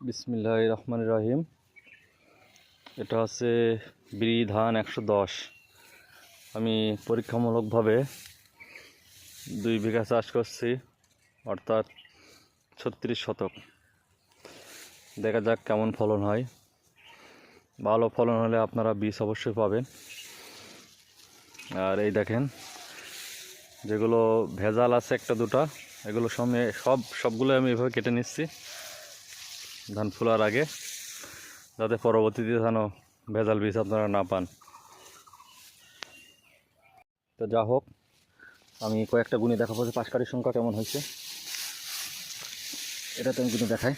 বিসমিল্লাহ রহমান রাহিম। এটা হচ্ছে বিড়ি ধান একশো দশ। আমি পরীক্ষামূলকভাবে দুই বিঘা চাষ করছি, অর্থাৎ ছত্রিশ শতক। দেখা যাক কেমন ফলন হয়। ভালো ফলন হলে আপনারা বীজ অবশ্যই পাবেন। আর এই দেখেন, যেগুলো ভেজাল আছে একটা দুটা, এগুলো সঙ্গে সব সবগুলো আমি এভাবে কেটে নিচ্ছি। ধান ফোলার আগে, যাতে পরবর্তীতে যেন ভেজাল বীজ আপনারা না পান। তো যা হোক, আমি কয়েকটা গুণে দেখাবো যে পাশকারির সংখ্যা কেমন হয়েছে। এটা তো আমি গুণে দেখাই।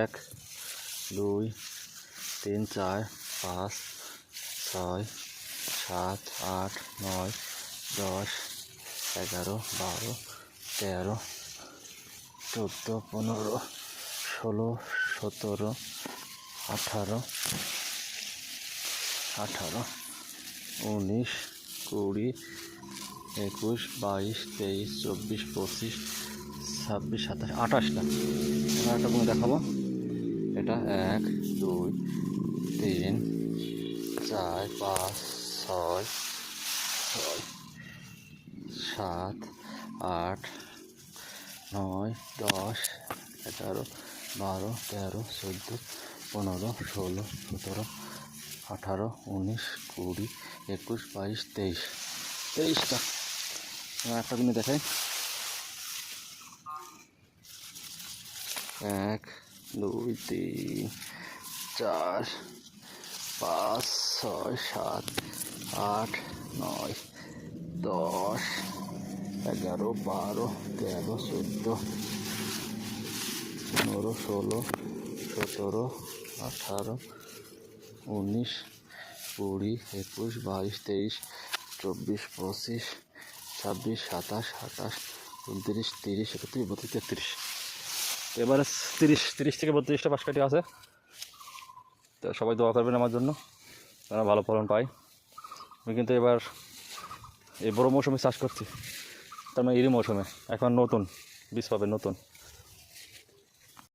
এক, দুই, তিন, চার, পাঁচ, ছয়, সাত, আট, নয়, দশ, এগারো, বারো, তেরো চোদ্দ, পনেরো, ষোলো, সতেরো, আঠারো আঠারো, উনিশ, কুড়ি, একুশ, বাইশ, তেইশ, চব্বিশ, পঁচিশ, ছাব্বিশ, সাতাশ আঠাশটা এবার একটা দেখাবো। এটা এক, দুই, তিন, চার, পাঁচ, ছয় ছয়, সাত, আট নয়, দশ, এগারো, বারো, তেরো, চোদ্দ, পনেরো, ষোলো, সতেরো, আঠারো, উনিশ, কুড়ি, একুশ, বাইশ, তেইশ। তেইশটা। একটা গুণে দেখাই। এক, দুই, তিন, চার, পাঁচ, ছয়, সাত, আট, নয়, দশ এগারো, বারো, তেরো, চোদ্দ, পনেরো, ষোলো, সতেরো, আঠারো, উনিশ, কুড়ি, একুশ, বাইশ, তেইশ, চব্বিশ, পঁচিশ, ছাব্বিশ, সাতাশ, আঠাশ, উনত্রিশ, তিরিশ, একত্রিশ, বত্রিশ, তেত্রিশ। এবারে তিরিশ তিরিশ থেকে বত্রিশটা পাশকাঠি আছে। তো সবাই দোয়া করবেন আমার জন্য যেন ভালো ফলন পাই আমি কিন্তু এবার এই বড়ো মৌসুমে চাষ করছি। তার মানে এরই মৌসুমে। এখন নতুন বীজ পাবে নতুন।